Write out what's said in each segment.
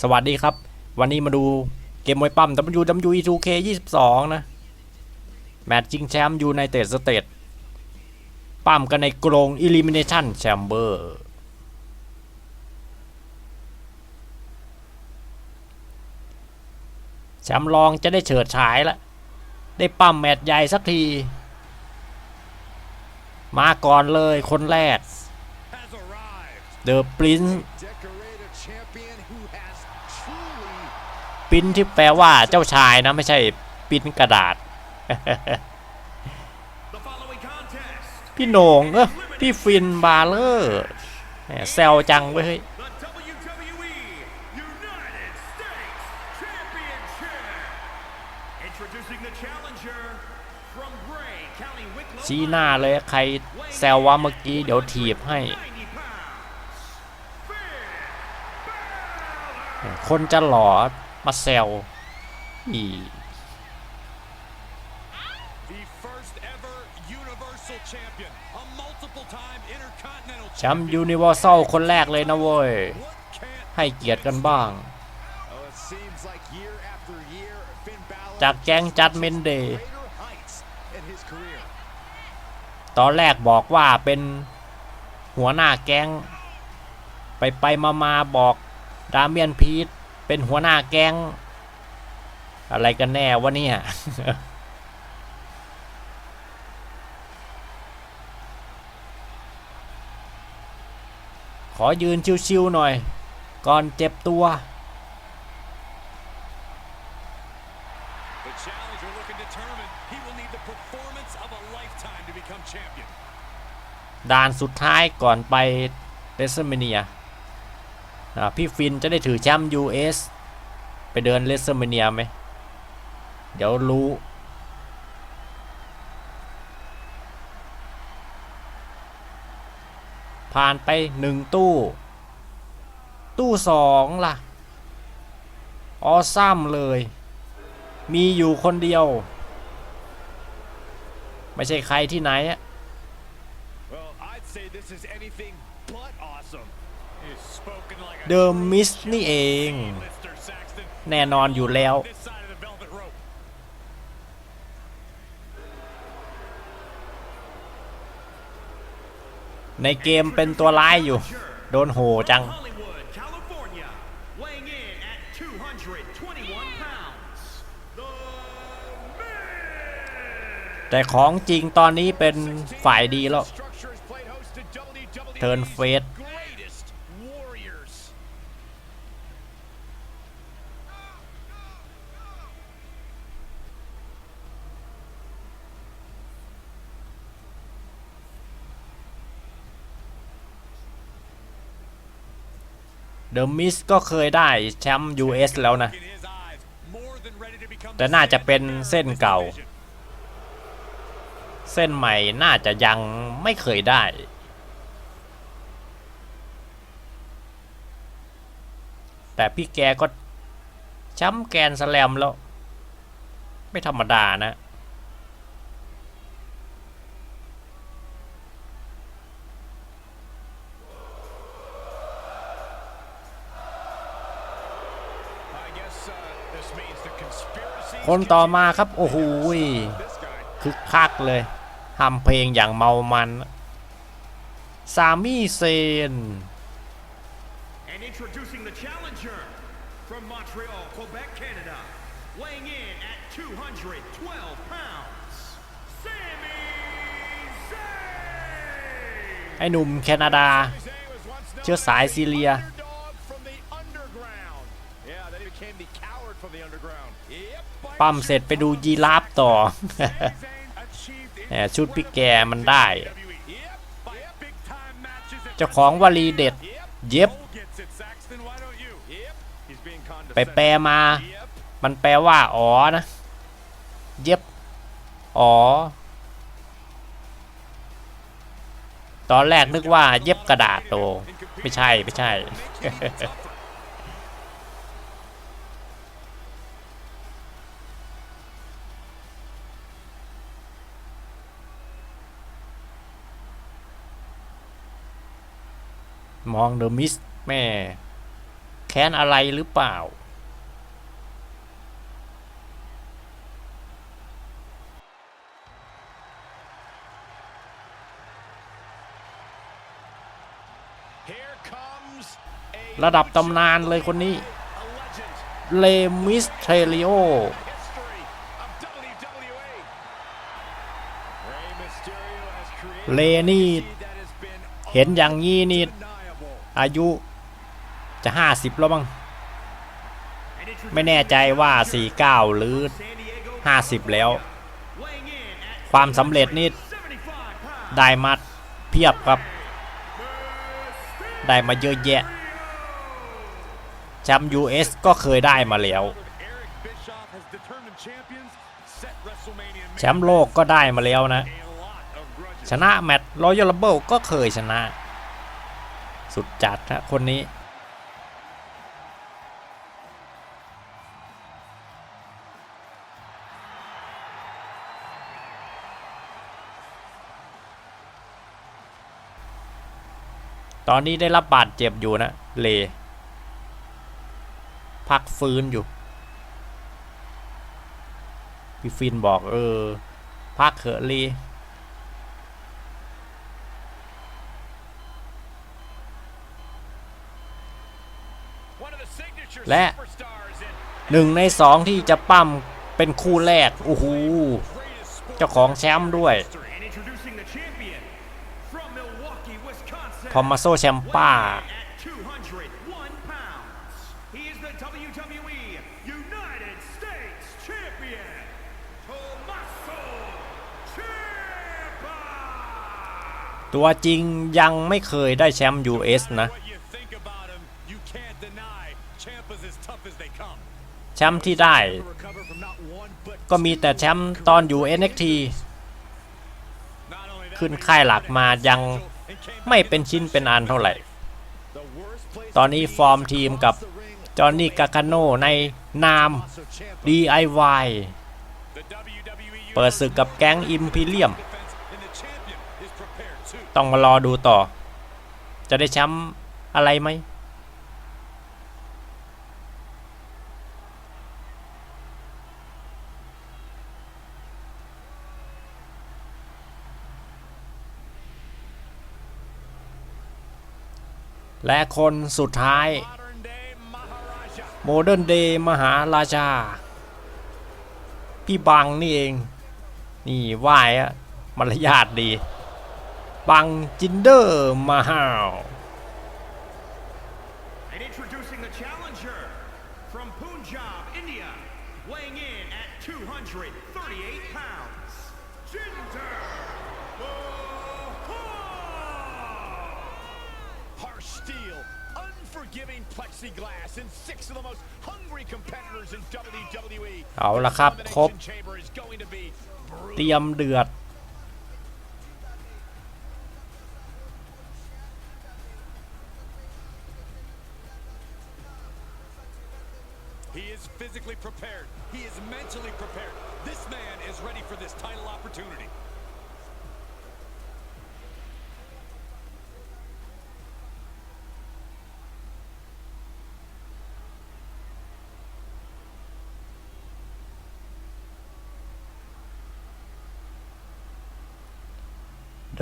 สวัสดีครับ วันนี้มาดูเกมมวยปั้ม WWE 2K 22 นะ แมตช์ชิงแชมป์ยูไนเต็ดสเตทปั้มกันในกรง Elimination Chamber แชมป์รองจะได้เฉิดฉายละ ได้ปั้มแมตช์ใหญ่สักที มาก่อนเลยคนแรก has arrived. The Prince ปิ้นที่แปลว่าเจ้าชายนะไม่ใช่ปิ้นกระดาษ พี่โหนงเออพี่ฟินบาเลอร์แซลจังเว้ยชี้หน้าเลยใครแซวว่าเมื่อกี้เดี๋ยวถีบให้ คนจะหลอ มาแซวอี The first ever Universal Champion, a multiple time Intercontinental แชมป์ยูนิเวอร์แซลคนแรกเลยนะเว้ย What can't ให้เกียรติกันบ้าง Oh, it seems like year after year, Finn Balor จากแก๊งจัดเมนเดย์ greater heights in his career. ตอนแรกบอกว่าเป็นหัวหน้าแก๊ง ไปไปมามาบอกดาเมียนพีท เป็นหัวหน้าแก๊งอะไรกันแน่วะเนี่ยขอยืนชิวๆหน่อย ก่อนเจ็บตัว The challenger looking determined. He will need the performance of a lifetime to become champion. ด่านสุดท้ายก่อนไปเรสเมเนีย พี่ฟินจะได้ถือแชมป์ US ไปเดินเรสเตอร์แมเนียไหม เดี๋ยวรู้ ผ่านไปหนึ่งตู้ ตู้สองล่ะ ออซ้ำเลย มีอยู่คนเดียว ไม่ใช่ใครที่ไหนอะ Well, I'd say this is anything but awesome. He's spoken like a เดิมมิสนี่เอง lifter, Saxton. แน่นอนอยู่แล้ว This side of the velvet rope. ในเกมเป็นตัวร้ายอยู่ โดนโหจัง Hollywood, California, weighing in at 221 pounds, the Miz. แต่ของจริงตอนนี้เป็นฝ่ายดีแล้ว Structure has played host to WWE Turn เดอะมิสก็เคยได้แชมป์ US แล้วนะ แต่น่าจะเป็นเส้นเก่า เส้นใหม่น่าจะยังไม่เคยได้ แต่พี่แกก็แชมป์แกนสแลมแล้ว ไม่ธรรมดานะ คนต่อมาครับ โอ้โหย this guy คึกคักเลยทำเพลงอย่างเมามัน ซามี่เซน And introducing the challenger from Montreal, Quebec, Canada, weighing in at 212 pounds, Sami Zayn. ไอ้หนุ่มแคนาดา Sami Zayn was once known เชื้อสาย as the ซีเรีย ปั้มเสร็จไปดูยีราฟต่อแหมชุดพี่แกมันได้ เจ้าของวลีเด็ด เย็บ ไปแปลมา มันแปลว่า อ๋อนะ เย็บ อ๋อ ตอนแรกนึกว่าเย็บกระดาษโตไม่ใช่ ไม่ใช่ มองเดอะมิสแม่แค้นอะไรหรือเปล่า Here comes a ระดับตำนานเลยคนนี้ a legend เลมิสเทเริโอ history of WWE. Rey Mysterio has created เลนี่ that has been เห็นอย่างนี้นี่ undeniable. อายุจะห้าสิบแล้วมั้งไม่แน่ใจว่า 49 หรือ 50 แล้ว ความสำเร็จนี่ได้มาเพียบครับ ได้มาเยอะแยะแชมป์ US ก็เคยได้มาแล้วแชมป์โลกก็ได้มาแล้วนะ ชนะแมตช์รอยัลเบิลก็เคยชนะ สุดจัดนะคนนี้ ตอนนี้ได้รับบาดเจ็บอยู่นะ เล พักฟื้นอยู่ พี่ฟินบอกเออ พักเถอะเล และหนึ่งในสองที่จะปั้มเป็นคู่แรก โอ้โห เจ้าของแชมป์ด้วยทอมมาโซแชมป้า ตัวจริงยังไม่เคยได้แชมป์ US นะ แชมป์ที่ได้ To recover from not one but ก็มีแต่แชมป์ตอนอยู่ NXT not only that, ขึ้นค่ายหลักมายังไม่เป็นชิ้นเป็นอันเท่าไหร่ the worst place ตอนนี้ฟอร์มทีมกับจอห์นนี่กาคาโนในนาม so Ciampa, DIY the WWE เปิดศึกกับแก๊งอิมพีเรียม defense, and the champion is prepared too. ต้องมารอดูต่อ จะได้แชมป์อะไรไหม และคนสุดท้ายโมเดิร์นเดย์มหาราชา พี่บังนี่เอง นี่ไหว้อะมารยาทดี บังจินเดอร์มาฮาว plexiglass, and six of the most hungry competitors in WWE. เอาละครับ ครบ Elimination Chamber is going to be เตรียมเดือด He is physically prepared. He is mentally prepared. This man is ready for this title opportunity.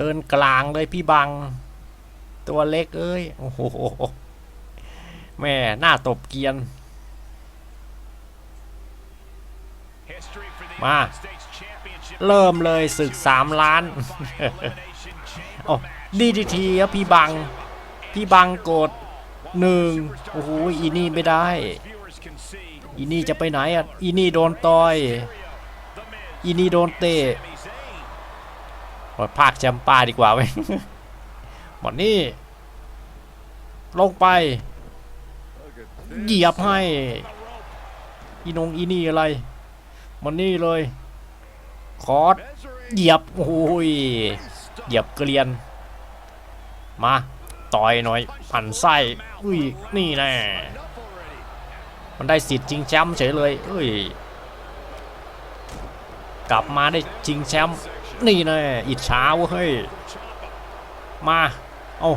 เดินกลางเลยพี่บัง ตัวเล็กเอ้ย โอ้โห แม่หน้าตบเกียน History for the Ma. United States Championship. เริ่มเลยศึกสามล้านโอ้ดีดีทีครับพี่บัง พี่บังกดหนึ่งโอ้โหอีนี่ไม่ได้ อีนี่จะไปไหนอะ อีนี่โดนต่อย อีนี่โดนเตะ Sami Zayn. หมดภาคแชมป้าดีกว่าไหมหมดนี่ ลงไป เหยียบให้ อีนงอีนี่อะไรหมันนี่เลย คอร์สเหยียบ โอ้ย เหยียบเกลียน มา ต่อยหน่อย ผันไส้ อุ้ย นี่แน่ มันได้สิทธิ์ชิงแชมป์เฉยเลยเอ้ย กลับมาได้ชิงแชมป์ นี่แน่อิจฉาเว้ยเฮ้ย มาเอา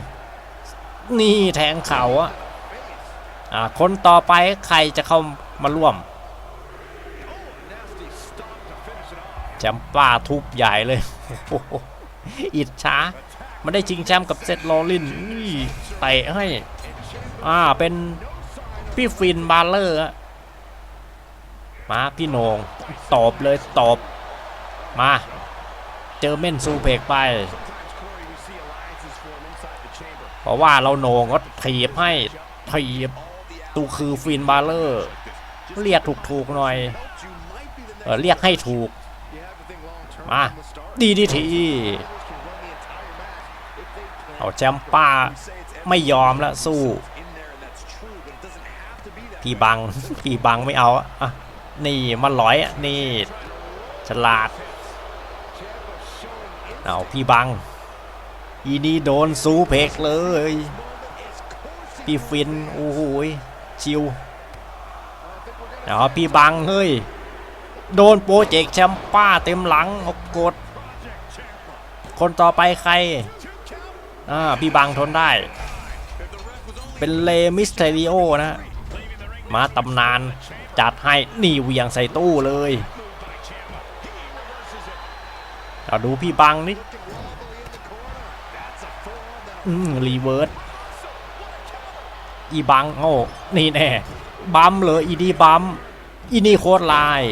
นี่แทงเข่าอะอ่าคนต่อไปใครจะเข้ามาร่วมแชมป์ป้าทุบใหญ่เลยอิดช้ามันได้ชิงแชมป์กับเซตโรลินอุ้ยเตะให้ อ่า เป็นพี่ฟินบาลเลอร์มาพี่นงตอบเลยตอบ มา เจอเม่นซูเพกไป เพราะว่าเราโหนงก็ถีบให้ถีบตูคือฟินบาเลอร์ เรียกถูกๆหน่อยเอเรียกให้ถูก มาดีดีทีเอาแชมป้าไม่ยอมแล้วสู้พี่บังพี่บังไม่เอาอะนี่มันลอยอะนี่ ฉลาด เอาพี่บัง อีนี่โดนซูเพกเลย พี่ฟิน โอ้โหชิวเอาพี่บัง เฮ้ย โดนโปรเจกต์แชมป์ป้าเต็มหลังอากด คนต่อไปใคร อ่า พี่บังทนได้ เป็นเลมิสเทริโอนะ มาตำนานจัดให้นี่เวียงใส่ตู้เลย เอาดูพี่บังนี่อรีเวิร์สอีบังโอ้นี่แน่บัมเลยอีดีบัมอีนี่โคตรลาย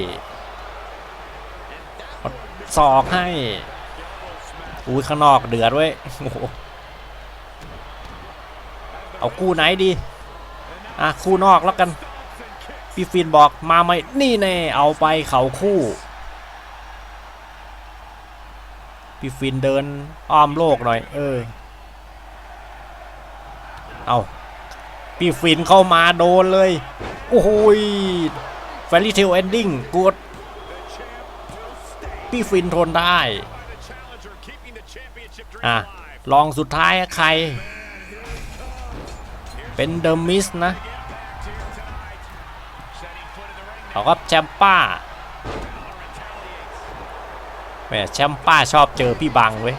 สอกให้อุ้ยข้างนอกเดือดเว้ยเอาคู่ไหนดี อะ คู่นอกแล้วกัน พี่ฟินบอกมาไหมนี่แน่เอาไปเขาคู่ พี่ฟินเดินอ้อมโลกหน่อย เออ เอาพี่ฟินเข้ามาโดนเลย โอ้โหแฟรี่เทลเอนดิ้งกดพี่ฟินทนได้ อะ ลองสุดท้ายใคร เป็นเดอะมิสนะเขาก็แชมป้า แหมแชมป้าชอบเจอพี่บังเว้ย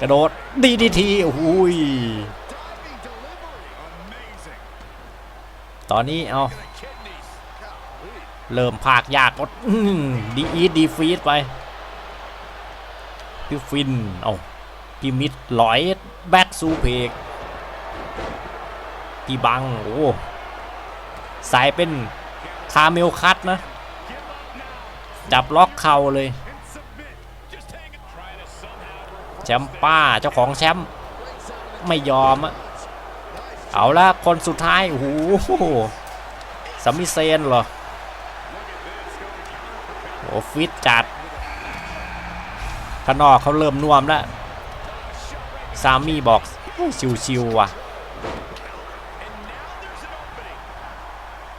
กระโดดดีดีทีโอ้ยตอนนี้เอาเริ่มภาคยากก็ดีอีดีฟีดไปพี่ฟินเอาพี่มิดลอยแบ็กซูเพกพี่บังโอ้สายเป็นคาเมลคัตนะ จับล็อกเข่าเลย ชมป์ป้าเจ้าของแชมป์ไม่ยอมอะเอาละคนสุดท้ายโอ้โหสามิเซนเหรอโอ้ฟิตจัดข้างนอกเขาเริ่มน่วมแล้วซามี่บอกชิวๆว่ะ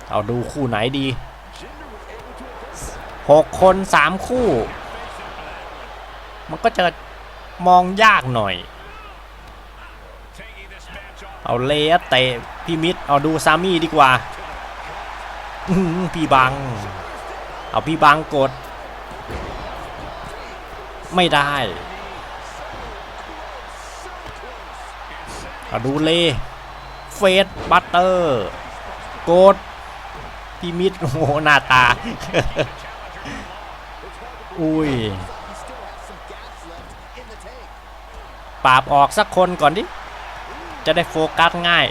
เอาดูคู่ไหนดีหกคนสามคู่ มันก็จะ มองยากหน่อย เอาเละเตะพี่มิดเอาดูซามี่ดีกว่าพี่บัง เอาพี่บังกด ไม่ได้เอาดูเลเฟสบัตเตอร์กดพี่มิดโอ้โหหน้าตา อุ้ย ปราบออกสักคนก่อนดิ จะได้โฟกัสง่าย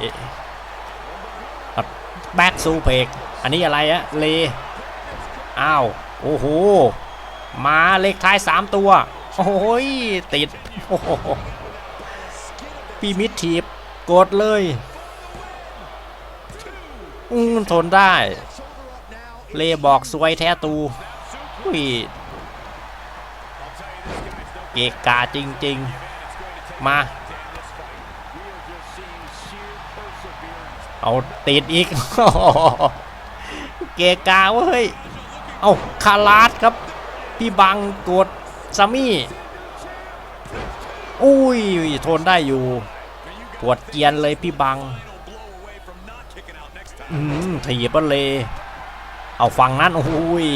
แบ็กซูเพกอันนี้อะไรอะเลอ้าว โอ้โห มาเลขท้าย 3 ตัว โอ้ย ติด โอ้โหพี่มิดทีบกดเลย อืมทนได้ เลบอกสวยแท้ตูอุ้ย เกกาจริง ๆ มา เอาติดอีก เกกาเว้ย เอาคาราสครับ พี่บังกดซามี่อุ้ยทนได้อยู่ ปวดเกียนเลยพี่บัง อืมถีบเลย เอาฝั่งนั้นโอ้ย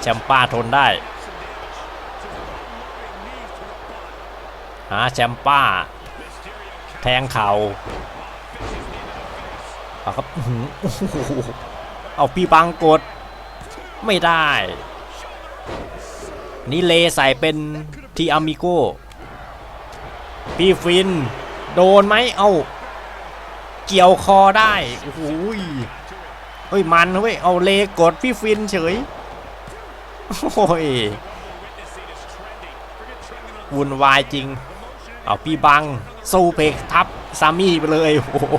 แชมป้าทนได้ หาแชมป้า แทงเข่าเอาครับเอาพี่บังกด ไม่ได้ นี่เลใส่เป็นทีอามิโก้พี่ฟิน โดนไหมเอา เกี่ยวคอได้โอ้โหเฮ้ยมันเว้ยเอาเลกดพี่ฟินเฉยโอ้ยวุ่นวายจริง เอาพี่บังสู้เพกทับซามี่ไปเลยโอ้โห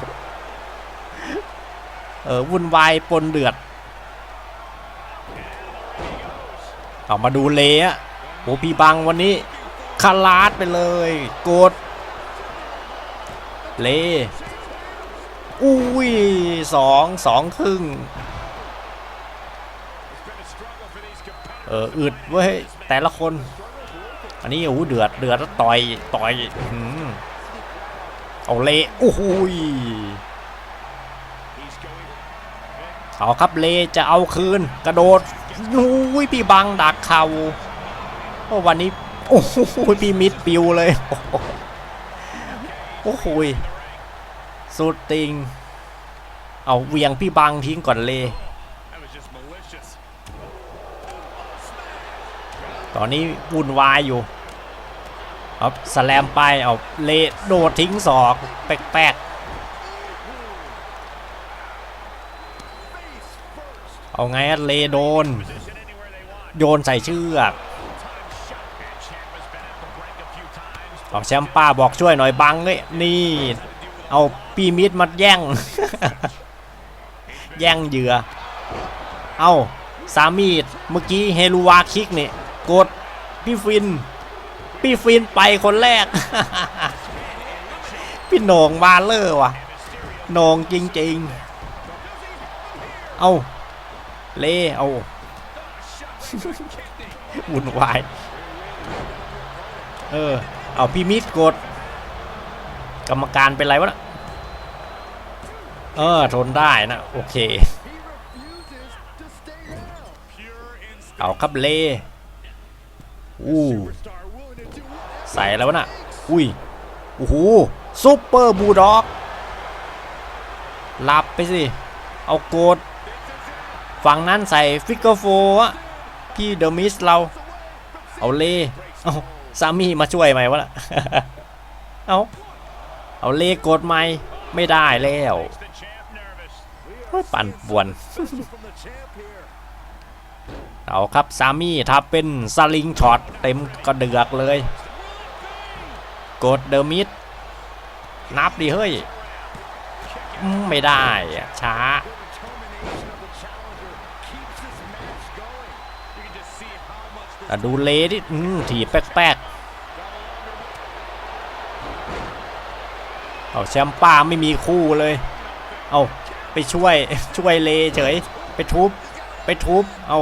เออวุ่นวายปนเดือดเอามาดูเลอะโอ้พี่บังวันนี้คาลาดไปเลยกดเลอุ้ยสองสองครึ่งเอออึดเว้ยแต่ละคน อันนี้โอ้เดือดเดือดแล้วต่อยต่อยอเอาเละโอ้โหยเอาครับเลจะเอาคืน กระโดดนุ้ยพี่บังดักเข่าวันนี้โอ้โหพี่มิดปิวเลยโอ้โหสุดติง เอาเวียงพี่บังทิ้งก่อนเลย ตอนนี้วุ่นวายอยู่เอาสแลมไปเอาเลโดดทิ้งศอกแป๊กๆเอาไงอะเลโดน โยนใส่เชือกเอาแชมป้าบอกช่วยหน่อยบังเอ้ยนี่ เอาปีมิดมาแย่ง แย่งเหยื่อ เอาสามีดเมื่อกี้เฮลูวาคิกนี่ กดพี่ฟิน พี่ฟินไปคนแรก พี่โหน่งมาเลอร์ว่ะโหน่งจริง ๆ เอาเล่เอาวุ่นวาย เออ เอาพี่มิดกด กรรมการเป็นไรวะนะเออ ทนได้นะ โอเค เอาครับเล อู้ใส่แล้ววะน่ะ อุ้ยโอ้โหซุปเปอร์บูลด็อกหลับไปสิ เอาโกดฝั่งนั้นใส่ฟิกเกอร์โฟะพี่เดอะมิสเรา เอาเล่เอาซามี่มาช่วยไหมวะล่ะ เอาเอาเล่กดไหมไม่ได้แล้ว ปั่นป่วน Special from the champ here. เอาครับซามี่ทับเป็นสลิงช็อตเต็มกระเดือกเลย กดเดอะมิดนับดิเฮ้ย ไม่ได้ช้าแต่ดูเลดิถีบแป๊กๆเอาแชมป้าไม่มีคู่เลย เอาไปช่วยช่วยเลเฉย ไปทุบ ไปทุบ เอา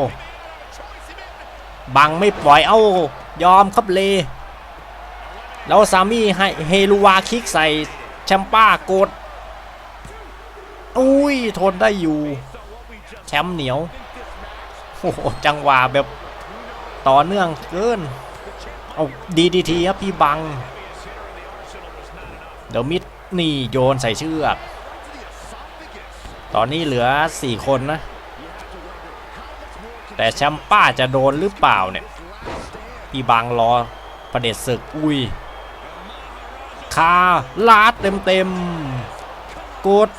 บังไม่ปล่อยเอายอมครับเล แล้วซามี่ให้เฮลูวาคิกใส่แชมป้ากด อุ้ยทนได้อยู่ แชมป์เหนียวโอ้โหจังหวะแบบต่อเนื่องเกิน เอาดีดีทีครับพี่บัง เดี๋ยวมิดนี่โยนใส่เชือก ตอนนี้เหลือ 4 คนนะ แต่แชมป้าจะโดนหรือเปล่าเนี่ยพี่บังรอประเด็จศึกอุ้ยคาลาดเต็มเต็มกด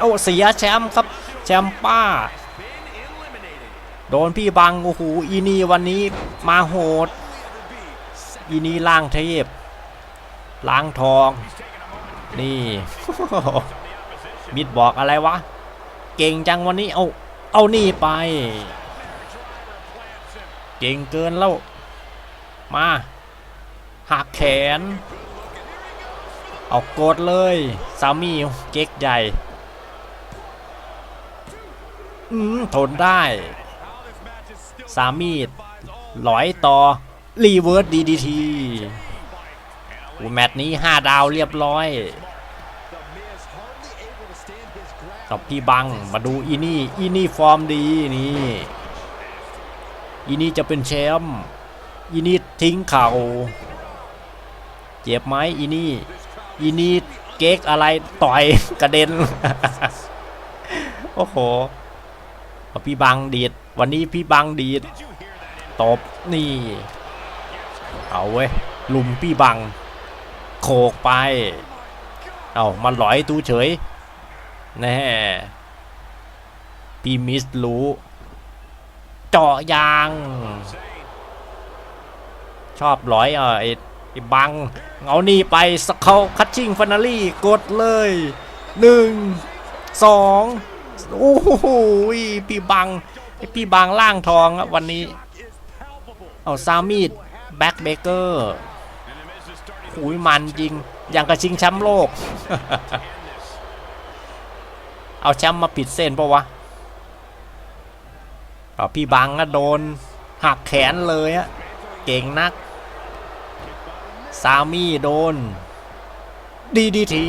โอ้เสียแชมป์ครับแชมป้า โดนพี่บังโอ้โหอีนีวันนี้มาโหดอีนีล่างเทพล้างทอง นี่มิดบอกอะไรวะ เก่งจังวันนี้ เอา เอานี่ไป เก่งเกินแล้ว มาหักแขน เอากดเลยสามีเก๊กใหญ่ อืมทนได้ สามีดหลอยต่อ รีเวิร์สดีดีทีแมตช์นี้ 5 ดาวเรียบร้อย กับพี่บังมาดูอีนี่อีนี่ฟอร์มดีนี่อีนี่จะเป็นแชมป์อีนี่ทิ้งเข่าเจ็บไหมอีนี่อีนี่เก๊กอะไรต่อยกระเด็น โอ้โหพี่บังดีดวันนี้พี่บังดีดตบนี่ เอาเว้ยลุมพี่บังโขกไป เอามันลอยตูเฉย แน่พี่มิสรู้เจาะยาง ชอบหลอยอะไอ้ไอ้บังเอานี่ไปสกเขาคัตชิ่งฟานาลี่กดเลยหนึ่งสองโอ้โหพี่บังไอ้พี่บังล่างทองอะวันนี้ เอาซามีดแบ็กเบเกอร์หุยมันจริง อย่างกระชิงแชมป์โลก เอาแชมป์มาปิดเส้นปะวะเอพี่บังก็โดน หักแขนเลยอะเก่งนัก ซามี่โดน ดีดีที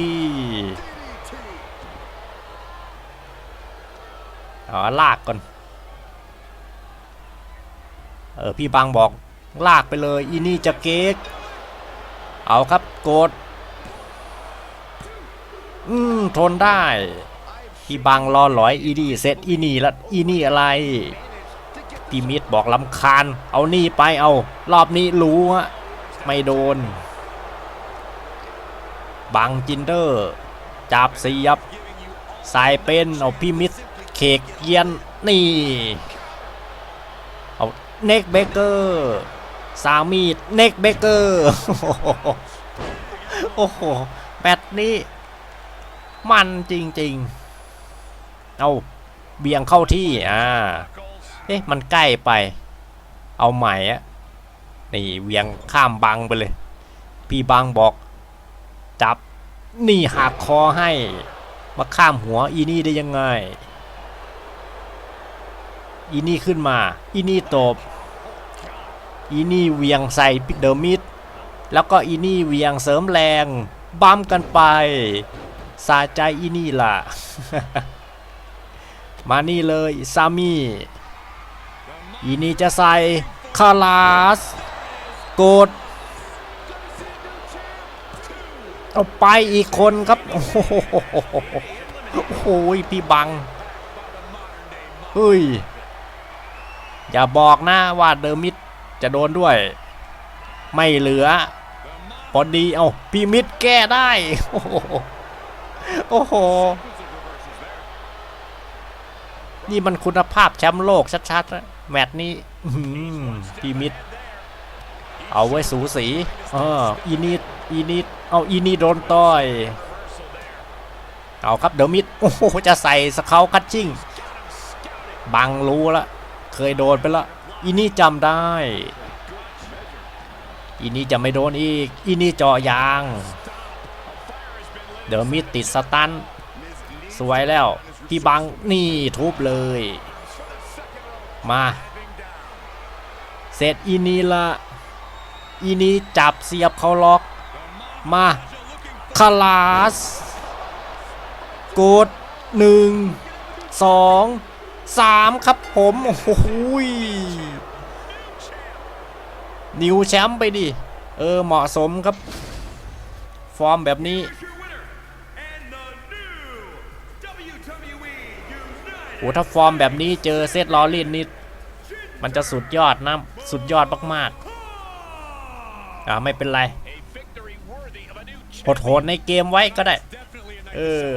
อ๋อลากก่อน เออ พี่บังบอกลากไปเลย อีนี่จะเก๊ก เอาครับ โกด อืม ทนได้ พี่บังรอหลอยอีนี่เสร็จอีนี่ละอีนี่อะไรพี่มิดบอกลำคาญ เอานี่ไปเอา รอบนี้รู้ฮะไม่โดน บังจินเดอร์ จับเสียบ สายเป็นเอาพี่มิดเคกเยียนนี่เอาเน็กเบเกอร์สามีดเน็กเบเกอร์โอ้โหแบตนี้ มันจริง ๆ เอาเบี่ยงเข้าที่อ่าเอ๊ะมันใกล้ไป เอาใหม่อะนี่เวียงข้ามบังไปเลย พี่บังบอกจับนี่หักคอให้ มาข้ามหัวอีนี่ได้ยังไง อีนี่ขึ้นมา อีนี่ตบ อีนี่เวียงใส่เดอร์มิดแล้วก็อีนี่เวียงเสริมแรงบัมกันไป สาใจอีนี่ล่ะ มานี่เลยซามีอีนี่จะใส่คาลาสโกดเอาไปอีกคนครับ โอ้โหโอ้โหพี่บังเฮ้ย อย่าบอกนะว่าเดอร์มิดจะโดนด้วย ไม่เหลือ พอดี เอาพี่มิดแก้ได้ โอ้โหโอ้โห นี่มันคุณภาพแชมป์โลกชัดๆนะแมตช์นี้อื้อหือพี่มิดเอาไว้สูสีเอออีนิดอีนิดเอาอีนี่โดนต่อย เอาครับเดอะมิดโอ้โหจะใส่สเขาคัตชิ่งบังรู้ละ เคยโดนไปละอีนี่จำได้ อีนี่จะไม่โดนอีก อีนี่เจาะยาง เดอะมิดติดสตันสวยแล้ว พี่บังนี่ทุบเลย มาเสร็จอีนีละอีนีจับเสียบเขาล็อก มาคาลาสกดหนึ่งสองสามครับผมโอ้โหยนิวแชมป์ไปดิ เออเหมาะสมครับ ฟอร์มแบบนี้ โอ้ถ้าฟอร์มแบบนี้เจอเซตลอรินนี่มันจะสุดยอดนะสุดยอดมากๆอ่าไม่เป็นไรโหดๆในเกมไว้ก็ได้ เออ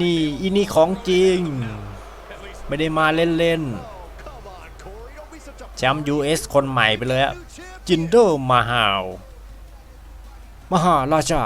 นี่อีนี่ของจริง ไม่ได้มาเล่นๆแชมป์ US คนใหม่ไปเลยอะจินเดอร์มาฮาวมหาราชา